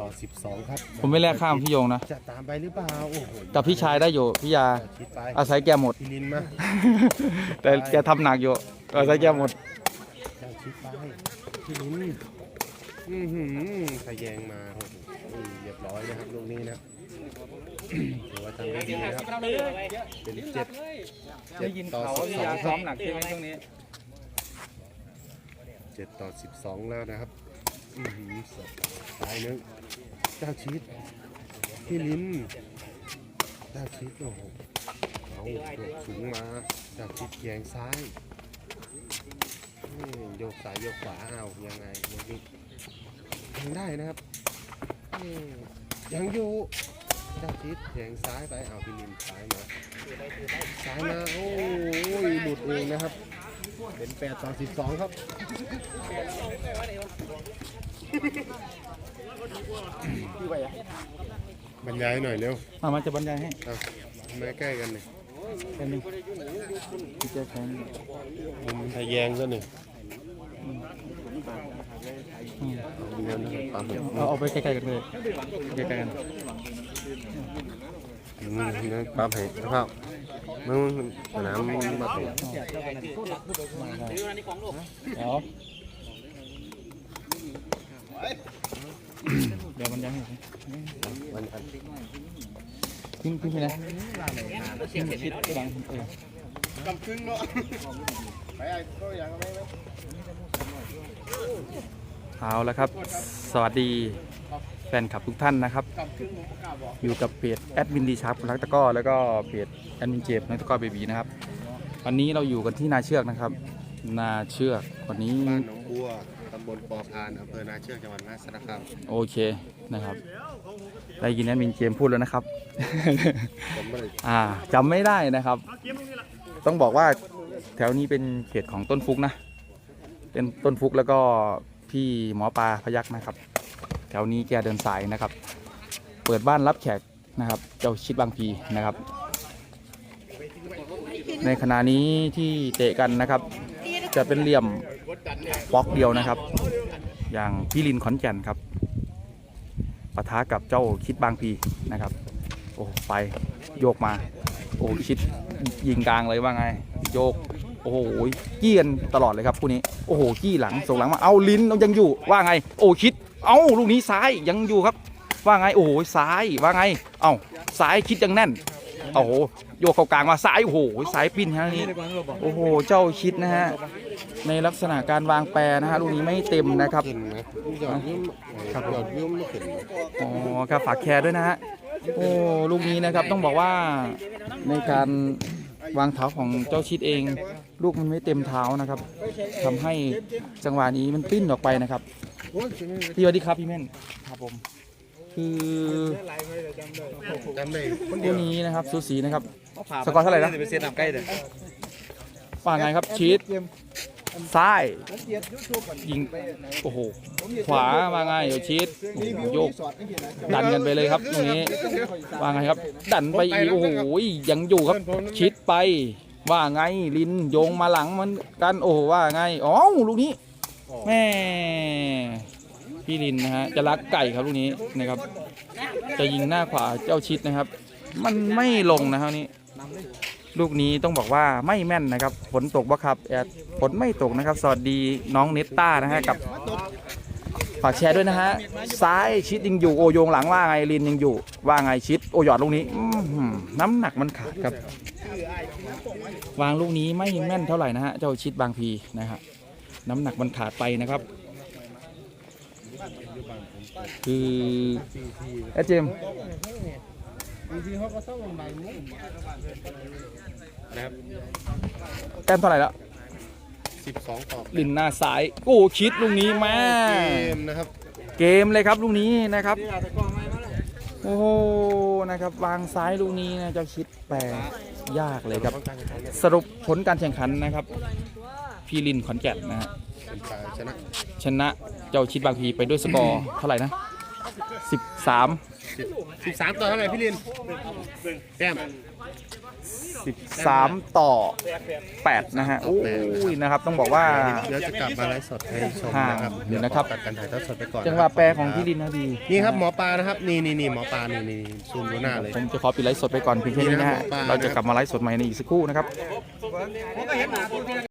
ต่อสิบสองครับผมไม่แลกข้ามพี่โยงนะ จะตามไปหรือเปล่าโอ้โหกับพี่ชายได้อยู่พี่ยาชิดไปอาศัยแกหมด พี่ลินมาแต่แกทำหนักอยู่อาศัยแกหมด เจ้าชิดไปพี่ลินอือหือทะแยงมาโอ้โหเรียบร้อยนะครับลูกนี้นะถือว่าทำได้ดีนะครับเป็นเจ็ดเจ็ดต่อสิบสองครับหนักใช่ไหมช่วงนี้ เจ็ดต่อสิบสองแล้วนะครับ อือหือสายหนึงเจ้าชีตพี่ลิ้นเจ้าชีตโอ้โหเอาโยกสูงมาเจ้าชีตแยงซ้ายโยกซ้ายโยกขวาเอายังไงยังนี้ยังได้นะครับยังอยู่เจ้าชีตแยงซ้ายไปเอาพี่ลิ้นซ้ายมาซ้ายมาโอ้ยหลุดเองนะครับ เป็นแปดต่อสิบสองครับ บรรยายหน่อยเร็วมามาจะบรรยายให้เอามาใกล้กันเลยเป็นหนึ่งพี่เจ๊แข็งมุมทะแยงซะหนึ่งอืมเดี๋ยวนะปั๊มเห็นเอาเอาไปใกล้ๆกันเลยใกล้ๆกันอืมนั่นปั๊มเห็นนะครับมึงสนามมาถึงเดี๋ยว เดี๋ยวบรรยายให้วันอันทิ้งทิ้งไปนะทิ้งชิดบังเออกำครึ่งเนาะไปไอ้ก็ยังไม่ไม่เอาล้วครับ สวัสดีแฟนคลับทุกท่านนะครับ อยู่กับเพจแอดมินดีชาร์ปรักตะก้อแล้วก็เพจแอดมินเจฟนักตะก้อเบบีนะครับ วันนี้เราอยู่กันที่นาเชือกนะครับ นาเชือกวันนี้ บ้านหนองบัวตำบลปอพานอำเภอนาเชือกจังหวัดมหาสารคามโอเคนะครับ ได้ยินแอดมินเจมพูดแล้วนะครับ ผมไม่ได้อ่าจำไม่ได้นะครับ ต้องบอกว่าแถวนี้เป็นเขตของต้นฟุกนะ เป็นต้นฟุกแล้วก็พี่หมอปลาพยักนะครับ แถวนี้แกเดินสายนะครับ เปิดบ้านรับแขกนะครับเจ้าชิดบางพีนะครับ ในขณะนี้ที่เตะกันนะครับ จะเป็นเหลี่ยมบล็อกเดียวนะครับ อย่างพี่ลินขอนแก่นครับปะทะกับเจ้าคิดบางพีนะครับ โอ้ไปโยกมา โอ้คิดยิงกลางเลยว่าไง โยก โอ้โหกี้กันตลอดเลยครับคู่นี้โอ้โหกี้หลังส่งหลังมาเอาลิ้นยังอยู่ว่าไง โอ้คิด เอ้าลูกนี้ซ้ายยังอยู่ครับ ว่าไงโอ้โหซ้ายว่าไง เอ้าซ้ายคิดยังแน่นโอ้โห โยกเข้ากลางมาซ้ายโอ้โหซ้ายปิ้นฮะนี่โอ้โหเจ้าคิดนะฮะในลักษณะการวางแปรนะฮะลูกนี้ไม่เต็มนะครับขึ้นนะยอดยิ้มครับยอดยิ้มไม่ขึ้นนะอ๋อครับฝากแคร์ด้วยนะฮะโอ้ลูกนี้นะครับต้องบอกว่าในการวางเท้าของเจ้าชิดเอง ลูกมันไม่เต็มเท้านะครับทำให้จังหวะนี้มันปิ้นออกไปนะครับโอ้ยใช่ไหมพี่สวัสดีครับพี่เม่นครับผมคือจำได้คนเดีคู่ยวนี้นะครับสูสีนะครับ สกอร์เท่าไหร่นะไปเสียน้ำใกล้เด้อว่าไงครับชีดซ้ายยิงโอ้โหขวาว่าไงเดี๋ยวชีดโอ้โหโยก ดันกันไปเลยครับตรงนี้ว่าไงครับ ดันไปอีกโอ้โหยังอยู่ครับชิดไป ว่าไงลินโยงมาหลังมันกันโอ้โหว่าไงอ๋อลูกนี้แม่พี่ลินนะฮะจะรักไก่ครับลูกนี้นะครับ จะยิงหน้าขวาเจ้าชิดนะครับ มันไม่ลงนะครับนี้ ลูกนี้ต้องบอกว่าไม่แม่นนะครับฝนตกบ่ครับแอดฝนไม่ตกนะครับ สวัสดีน้องเนตต้านะฮะกับฝากแชร์ด้วยนะฮะซ้ายชิดยังอยู่โอโยงหลังว่าไงลินยังอยู่ ว่าไงชิดโอหยอดลูกนี้อื้อหือน้ำหนักมันขาดครับ วางลูกนี้ไม่แม่นเท่าไหร่นะฮะเจ้าชิดบางพีนะฮะน้ำหนักมันขาดไปนะครับ คือเอดเจมส์ บางทีเขาก็ต้องบางมุมนะครับแต้มเท่าไหร่แล้วสิบสองต่อลินหน้าซ้ายโอ้ชิดลูกนี้มาเกมนะครับ เกมเลยครับลูกนี้นะครับ โอ้โหนะครับ วางซ้ายลูกนี้นะเจ้าชิดแปรยากเลยครับ สรุปผลการแข่งขันนะครับ พี่ลินขอนแก่นนะฮะเป็นฝ่ายชนะ ชนะเจ้าชิดบางพีไปด้วยสกอร์เท่าไหร่นะ สิบสามสิบสามต่อเท่าไหร่พี่ลินแต้มสิบสามต่อแปดนะฮะโอ้ยนะครับ ต้องบอกว่า เดี๋ยวจะกลับมาไลฟ์สดให้ชมนะครับเดี๋ยวนะครับ ตัดการถ่ายทอดสดไปก่อนจังหวะแปรของพี่ลินนะดีนี่ครับหมอปลานะครับ นี่นี่นี่หมอปลา นี่นี่ซูมดูหน้าเลยผมจะขอปิดไลฟ์สดไปก่อนเพียงแค่นี้นะฮะนี่นะครับหมอปลาเราจะกลับมาไลฟ์สดใหม่ในอีกสักครู่นะครับ